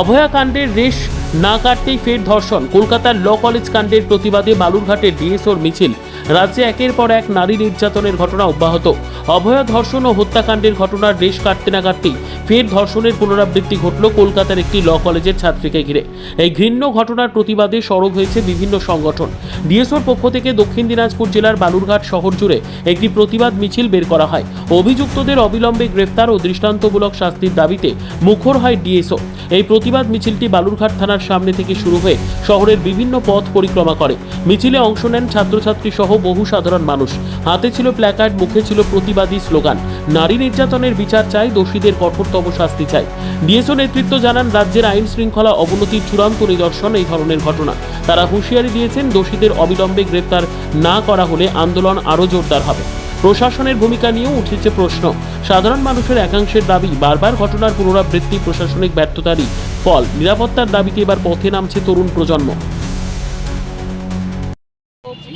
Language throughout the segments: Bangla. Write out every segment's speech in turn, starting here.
অভয়া কাণ্ডের রেশ, না কাটতেই ফের ধর্ষণ। কলকাতার ল কলেজ কাণ্ডের প্রতিবাদে বালুরঘাটের ডিএসওর মিছিল। রাজ্যে একের পর এক নারী নির্যাতনের ঘটনা অব্যাহত। অভয়া ধর্ষণ ও হত্যাকাণ্ডের ঘটনার রেশ কাটতে না কাটতেই ফের ধর্ষণের পুনরাবৃত্তি ঘটল কলকাতার একটি ল কলেজের ছাত্রীকে ঘিরে। এই ঘৃণ্য ঘটনার প্রতিবাদে সরব হয়েছে বিভিন্ন সংগঠন। ডিএসওর পক্ষ থেকে দক্ষিণ দিনাজপুর জেলার বালুরঘাট শহর জুড়ে একটি প্রতিবাদ মিছিল বের করা হয়। অভিযুক্তদের অবিলম্বে গ্রেফতার ও দৃষ্টান্তমূলক শাস্তির দাবিতে মুখর হয় ডিএসও। এই প্রতিবাদ মিছিলটি বালুরঘাট থানার সামনে থেকে শুরু হয়ে শহরের বিভিন্ন পথ পরিক্রমা করে। মিছিলে অংশ নেন ছাত্রছাত্রী সহ বহু সাধারণ মানুষ। হাতে ছিল প্ল্যাকার্ড, মুখে ছিল প্রতিবাদী স্লোগান, নারী নির্যাতনের বিচার চাই, দোষীদের কঠোরতম শাস্তি চাই। ডিএসও নেতৃত্ব জানান, রাজ্যের আইন শৃঙ্খলা অবনতির চূড়ান্ত নিদর্শন এই ধরনের ঘটনা। তারা হুঁশিয়ারি দিয়েছেন, দোষীদের অবিলম্বে গ্রেপ্তার না করা হলে আন্দোলন আরও জোরদার হবে। প্রশাসনের ভূমিকা নিয়েও উঠেছে প্রশ্ন। সাধারণ মানুষের একাংশের দাবি, বারবার ঘটনার পুনরাবৃত্তি, প্রশাসনিক ব্যর্থতারই ফল। নিরাপত্তার দাবিতে এবার পথে নামছে তরুণ প্রজন্ম।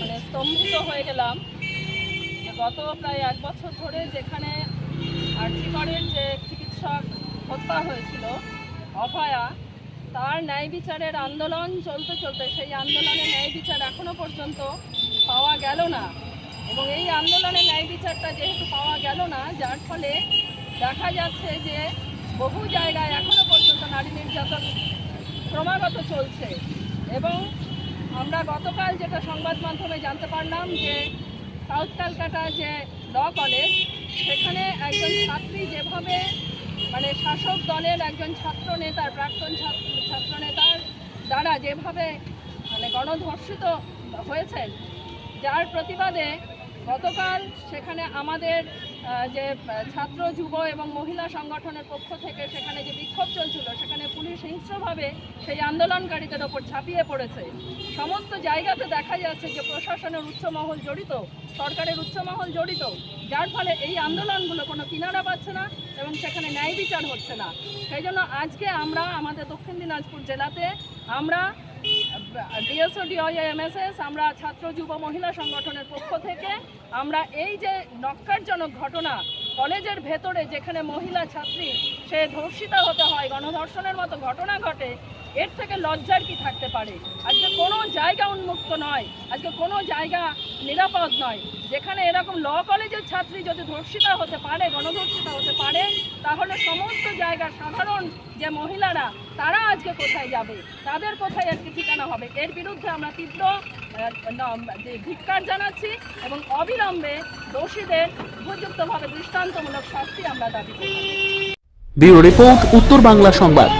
মানে স্তম্ভিত হয়ে গেলাম। গত প্রায় এক বছর ধরে যেখানে আর্থিকরের যে চিকিৎসক হত্যা হয়েছিল, অভয়া, তার ন্যায় বিচারের আন্দোলন চলতে চলতে, সেই আন্দোলনে ন্যায় বিচার এখনও পর্যন্ত পাওয়া গেল না। এবং এই আন্দোলনে ন্যায় বিচারটা যেহেতু পাওয়া গেল না, যার ফলে দেখা যাচ্ছে যে বহু জায়গায় এখনও পর্যন্ত নারী নির্যাতন ক্রমাগত চলছে। এবং আমরা গতকাল যেটা সংবাদ মাধ্যমে জানতে পারলাম যে সাউথ ক্যালকাটা যে ল কলেজ, সেখানে একজন ছাত্রী যেভাবে মানে শাসক দলের একজন ছাত্র নেতার, প্রাক্তন ছাত্র ছাত্র নেতার দ্বারা যেভাবে মানে গণধর্ষিত হয়েছেন, যার প্রতিবাদে গতকাল সেখানে আমাদের যে ছাত্র, যুব এবং মহিলা সংগঠনের পক্ষ থেকে সেখানে যে বিক্ষোভ চলছিল, সেখানে পুলিশ হিংস্রভাবে সেই আন্দোলনকারীদের ওপর ঝাঁপিয়ে পড়েছে। সমস্ত জায়গাতে দেখা যাচ্ছে যে প্রশাসনের উচ্চ মহল জড়িত, সরকারের উচ্চ মহল জড়িত, যার ফলে এই আন্দোলনগুলো কোনো কিনারা পাচ্ছে না এবং সেখানে ন্যায় বিচার হচ্ছে না। সেই জন্য আজকে আমরা আমাদের দক্ষিণ দিনাজপুর জেলাতে আমরা ডিএসও ডিওএমএসএস আমরা ছাত্র যুব মহিলা সংগঠনের পক্ষ থেকে আমরা এই যে নক্কারজনক ঘটনা কলেজের ভেতরে যেখানে মহিলা ছাত্রী, সে ধর্ষিতা হতে হয়, গণধর্ষণের মতো ঘটনা ঘটে, এর থেকে লজ্জার কি থাকতে পারে? আজকে কোনো জায়গা উন্মুক্ত নয়, আজকে কোনো জায়গা নিরাপদ নয়। যেখানে এরকম ল কলেজের ছাত্রী যদি ধর্ষিতা হতে পারে, গণধর্ষিতা হতে পারে, তাহলে সমস্ত জায়গার সাধারণ যে মহিলারা, তারা আজকে কোথায় যাবে? তাদের কোথায় আজকে ঠিকানা হবে? এর বিরুদ্ধে আমরা তীব্র ধিক্কার জানাচ্ছি এবং অবিলম্বে দোষীদের উপযুক্তভাবে দৃষ্টান্তমূলক শাস্তি আমরা দাবি করি ব্যুরো রিপোর্ট, উত্তর বাংলা সংবাদ।